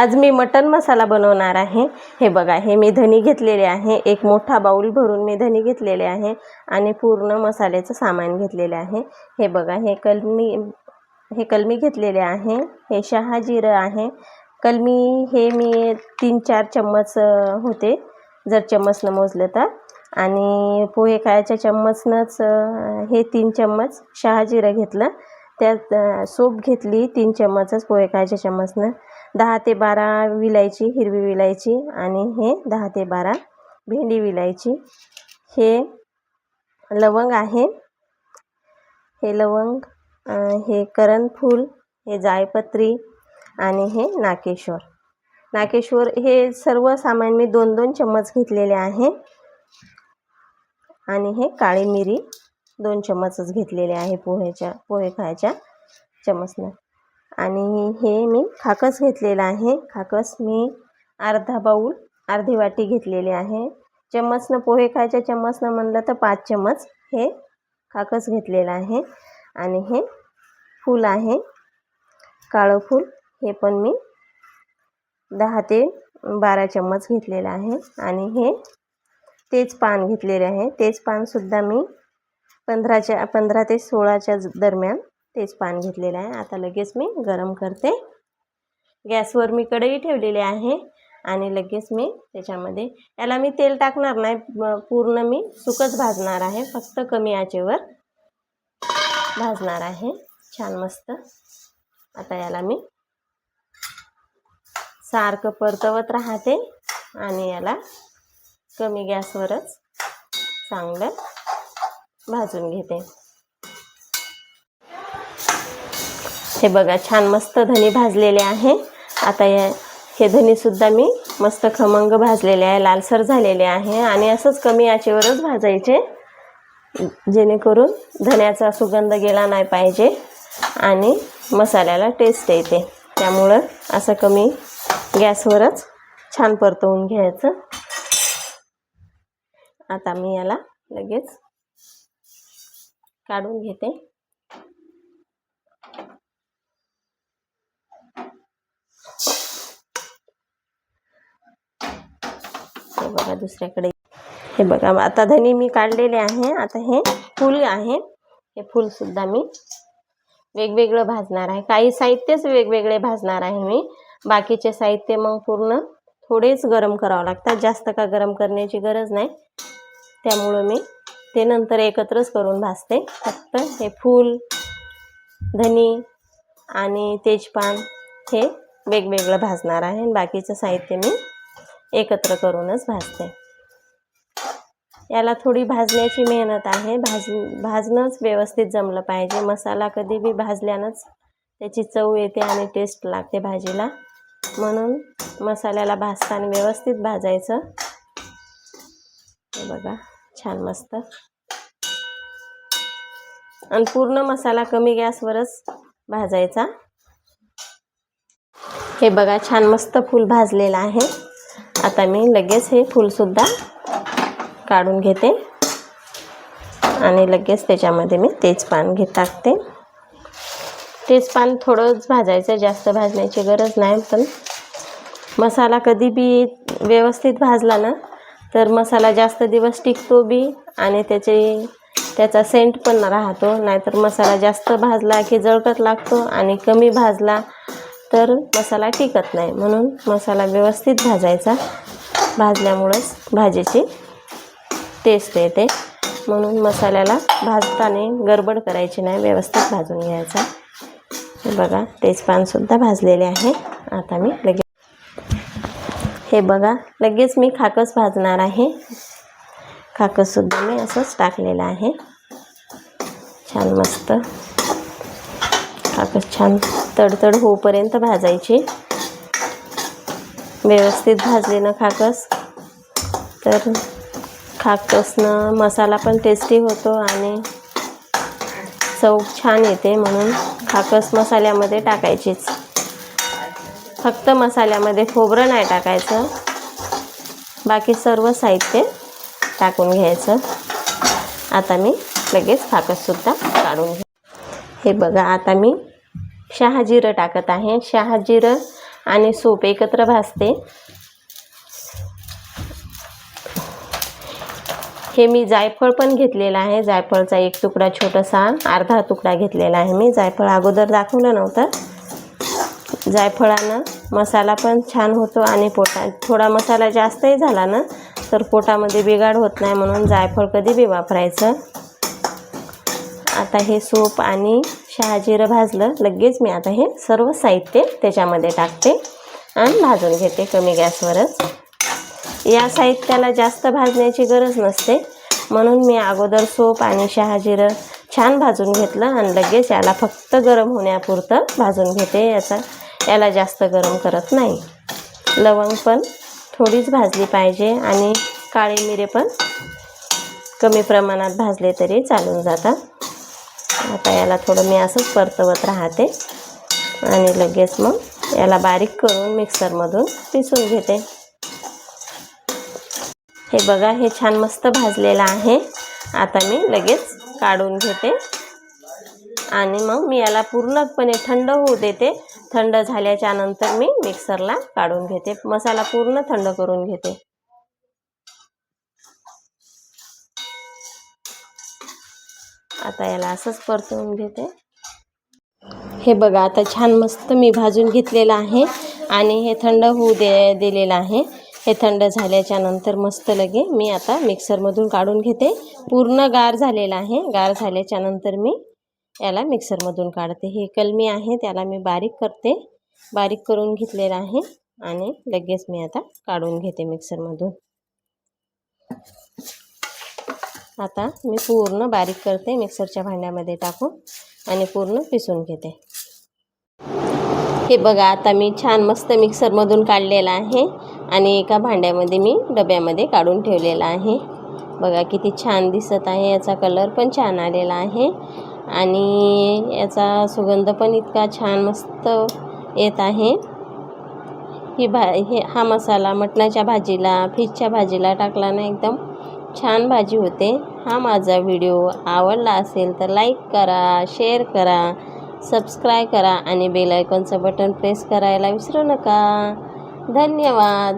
आज मी मटन मसाला बनवणार आहे. हे बघा हे मी धनी घेतलेले आहे. एक मोठा बाऊल भरून मी धनी घेतलेले आहे आणि पूर्ण मसाल्याचं सामान घेतलेले आहे. हे बघा हे कलमी हे कलमी घेतलेले आहे. हे शहा जिरं आहे. कलमी हे मी तीन चार चम्मच होते. जर चम्मचनं मोजलं तर. आणि पोहे खायच्या चम्मचनंच हे तीन चम्मच शहा जिरं घेतलं. त्यात सूप सोप घेतली तीन चम्मचच पोहे खायच्या चम्मचनं. दहा ते बारा विलायची हिरवी विलायची आणि हे दहा ते बारा भेंडी विलायची. हे लवंग आहे. हे लवंग हे करणफूल हे जायपत्री आणि हे नाकेश्वर नाकेश्वर हे सर्व सामान मी दोन दोन चम्मच घेतलेले आहे. आणि हे काळी मिरी दोन चम्मचच घेतलेले आहे पोह्याच्या पोहे खायच्या चम्मचनं. आणि हे मी खाकस घेतलेलं आहे. खाकस मी अर्धा बाऊल अर्धी वाटी घेतलेली आहे. चम्मचनं पोहे खायच्या चम्मचनं म्हणलं तर पाच चम्मच हे खाकस घेतलेलं आहे. आणि हे फूल आहे. काळं फूल हे पण मी दहा ते बारा चम्मच घेतलेलं आहे. आणि हे तेच पान घेतलेले आहे. तेच पानसुद्धा मी पंधराच्या पंधरा ते सोळाच्या दरम्यान तेच पान घेतलेलं आहे. आता लगेच मी गरम करते. गॅसवर मी कढई ठेवलेली आहे आणि लगेच मी त्याच्यामध्ये याला मी तेल टाकणार नाही. पूर्ण मी सुकच भाजणार आहे. फक्त कमी आचेवर भाजणार आहे. छान मस्त. आता याला मी सारखं परतवत राहते आणि याला कमी गॅसवरच चांगलं भाजून घेते. हे बघा छान मस्त धने भाजलेले आहे. आता या हे धनेसुद्धा मी मस्त खमंग भाजलेले आहे लालसर झालेले आहे आणि असंच कमी आचेवरच भाजायचे. जेणेकरून धन्याचा सुगंध गेला नाही पाहिजे आणि मसाल्याला टेस्ट येते. त्यामुळं असं कमी गॅसवरच छान परतवून घ्यायचं. आता मी याला लगेच काढून घेते. बघा दुसऱ्याकडे. हे बघा आता धनी मी काढलेले आहे. आता हे फूल आहे. हे फूलसुद्धा मी वेगवेगळं भाजणार आहे. काही साहित्यच वेगवेगळे भाजणार आहे मी. बाकीचे साहित्य मग पूर्ण थोडेच गरम करावं लागतात. जास्त का गरम करण्याची गरज नाही. त्यामुळं मी ते नंतर एकत्रच करून भाजते. फक्त हे फूल धनी आणि तेजपान हे वेगवेगळं भाजणार आहे. आणि बाकीचं साहित्य मी एकत्र करूनच भाजते. याला थोडी भाजण्याची मेहनत आहे. भाज भाजणंच व्यवस्थित जमलं पाहिजे. मसाला कधी बी भाजल्यानंच त्याची चव येते आणि टेस्ट लागते भाजीला. म्हणून मसाल्याला भाजताना व्यवस्थित भाजायचं. बघा छान मस्त. आणि पूर्ण मसाला कमी गॅसवरच भाजायचा. हे बघा छान मस्त फूल भाजलेलं आहे. आता मी लगेच हे फूलसुद्धा काढून घेते. आणि लगेच त्याच्यामध्ये मी तेजपान घे टाकते. तेजपान थोडंच भाजायचं जास्त भाजण्याची गरज नाही पण मसाला कधी बी व्यवस्थित भाजला ना तर मसाला जास्त दिवस टिकतो बी आणि त्याचे त्याचा सेंट पण राहतो. नाहीतर मसाला जास्त भाजला की जळकट लागतो आणि कमी भाजला तर मसाला टिकत नाही. म्हणून मसाला व्यवस्थित भाजायचा. भाजल्यामुळंच भाजीची टेस्ट येते. म्हणून मसाल्याला भाजताना गडबड करायची नाही. व्यवस्थित भाजून घ्यायचा. हे बघा तेजपानसुद्धा भाजलेले आहे. आता मी लगेच हे बघा लगेच मी खाकस भाजणार आहे. खाकससुद्धा मी असंच टाकलेलं आहे. छान मस्त. खाकस छान तडतड होईपर्यंत भाजायची. व्यवस्थित भाजली ना खाकस? तर खाकसनं मसाला पण टेस्टी होतो आणि चव छान येते म्हणून खाकस मसाल्यामध्ये टाकायचीच. फक्त मसाल्यामध्ये खोबरं नाही टाकायचं. बाकी सर्व साहित्य टाकून घ्यायचं. आता मी लगेच खाकससुद्धा काढून घे हे बघा आता मी शहाजिरं टाकत आहे. शहाजिरं आणि सूप एकत्र भाजते. हे मी जायफळ पण घेतलेलं आहे. जायफळचा एक तुकडा छोटासा अर्धा तुकडा घेतलेला आहे मी. जायफळ अगोदर दाखवलं नव्हतं. जायफळानं मसाला पण छान होतो आणि पोटा थोडा मसाला जास्तही झाला ना तर पोटामध्ये बिघाड होत नाही म्हणून जायफळ कधी बी वापरायचं. आता हे सूप आणि शहाजिरं भाजलं लगेच मी आता हे सर्व साहित्य त्याच्यामध्ये टाकते आणि भाजून घेते कमी गॅसवरच. या साहित्याला जास्त भाजण्याची गरज नसते. म्हणून मी अगोदर सोप आणि शहाजिरं छान भाजून घेतलं आणि लगेच याला फक्त गरम होण्यापुरतं भाजून घेते. याचा याला जास्त गरम करत नाही. लवंग पण थोडीच भाजली पाहिजे आणि काळे मिरे पण कमी प्रमाणात भाजले तरी चालून जातात. आता याला थोडं मी असंच परतवत राहते. आणि लगेच मग याला बारीक करून मिक्सरमधून पिसून घेते. हे बघा हे छान मस्त भाजलेलं आहे. आता मी लगेच काढून घेते. आणि मग मी याला पूर्णपणे थंड होऊ देते. थंड झाल्याच्यानंतर मी मिक्सरला काढून घेते. मसाला पूर्ण थंड करून घेते. आता याला असंच परतवून घेते. हे बघा आता छान मस्त मी भाजून घेतलेलं आहे आणि हे थंड होऊ दे दिलेलं आहे. हे थंड झाल्याच्यानंतर मस्त लगे मी आता मिक्सरमधून काढून घेते. पूर्ण गार झालेलं आहे. गार झाल्याच्यानंतर मी याला मिक्सरमधून काढते. हे कलमी आहे त्याला मी बारीक करते. बारीक करून घेतलेलं आहे आणि लगेच मी आता काढून घेते मिक्सरमधून. आता मी पूर्ण बारीक करते मिक्सरच्या भांड्यामध्ये टाकून आणि पूर्ण पिसून घेते. हे बघा आता मी छान मस्त मिक्सरमधून काढलेलं आहे आणि एका भांड्यामध्ये मी डब्यामध्ये काढून ठेवलेला आहे. बघा किती छान दिसत आहे याचा कलर पण छान आलेला आहे आणि याचा सुगंध पण इतका छान मस्त येत आहे. ही भा हे हा मसाला मटणाच्या भाजीला फिशच्या भाजीला टाकला ना एकदम छान भाजी होते. हा माझा व्हिडिओ आवडला असेल तर लाईक करा शेअर करा सबस्क्राईब करा आणि बेल आयकॉनचं बटन प्रेस करायला विसरू नका. धन्यवाद.